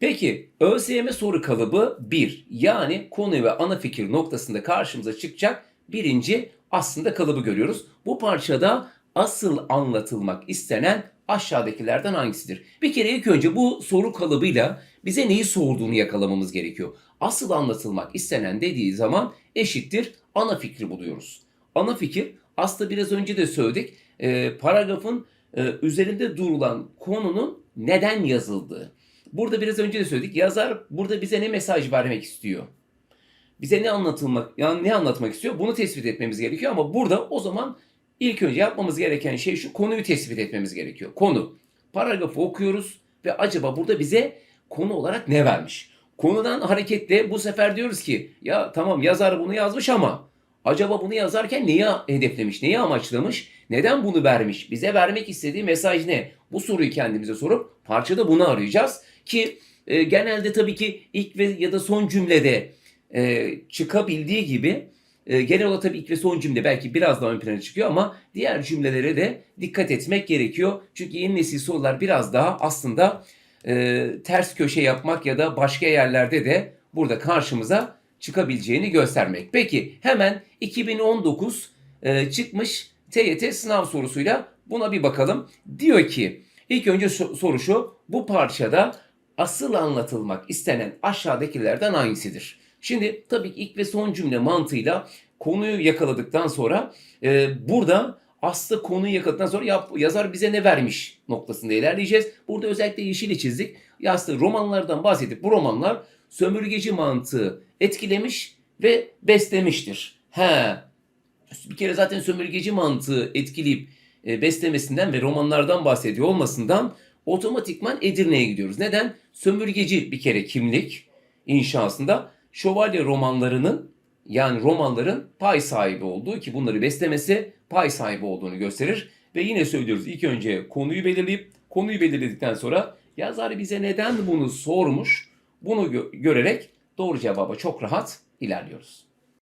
Peki ÖSYM soru kalıbı 1. Yani konu ve ana fikir noktasında karşımıza çıkacak birinci aslında kalıbı görüyoruz. Bu parçada asıl anlatılmak istenen aşağıdakilerden hangisidir? Bir kere ilk önce bu soru kalıbıyla bize neyi sorduğunu yakalamamız gerekiyor. Asıl anlatılmak istenen dediği zaman eşittir ana fikri buluyoruz. Ana fikir aslında biraz önce de söyledik. e, paragrafın e, üzerinde durulan konunun neden yazıldığı. Burada biraz önce de söyledik. Yazar burada bize ne mesaj vermek istiyor? Bize ne anlatılmak, yani ne anlatmak istiyor? Bunu tespit etmemiz gerekiyor ama burada o zaman ilk önce yapmamız gereken şey şu konuyu tespit etmemiz gerekiyor. Konu. Paragrafı okuyoruz ve acaba burada bize konu olarak ne vermiş? Konudan hareketle bu sefer diyoruz ki ya tamam yazar bunu yazmış ama acaba bunu yazarken neyi hedeflemiş, neyi amaçlamış, neden bunu vermiş, bize vermek istediği mesaj ne? Bu soruyu kendimize sorup parçada bunu arayacağız ki e, genelde tabii ki ilk ve ya da son cümlede e, çıkabildiği gibi e, genel olarak tabii ilk ve son cümle belki biraz daha ön plana çıkıyor ama diğer cümlelere de dikkat etmek gerekiyor. Çünkü yeni nesil sorular biraz daha aslında e, ters köşe yapmak ya da başka yerlerde de burada karşımıza çıkabileceğini göstermek. Peki hemen 2019 e, çıkmış TYT sınav sorusuyla buna bir bakalım. Diyor ki ilk önce so- soru şu bu parçada asıl anlatılmak istenen aşağıdakilerden hangisidir? Şimdi tabii ilk ve son cümle mantığıyla konuyu yakaladıktan sonra e, burada aslında konuyu yakaladıktan sonra yap, yazar bize ne vermiş noktasında ilerleyeceğiz. Burada özellikle yeşili çizdik. Ya romanlardan bahsedip bu romanlar sömürgeci mantığı etkilemiş ve beslemiştir. He, bir kere zaten sömürgeci mantığı etkileyip e, beslemesinden ve romanlardan bahsediyor olmasından otomatikman Edirne'ye gidiyoruz. Neden? Sömürgeci bir kere kimlik inşasında şövalye romanlarının yani romanların pay sahibi olduğu ki bunları beslemesi pay sahibi olduğunu gösterir. Ve yine söylüyoruz ilk önce konuyu belirleyip konuyu belirledikten sonra yazar bize neden bunu sormuş bunu gö- görerek doğru cevaba çok rahat ilerliyoruz.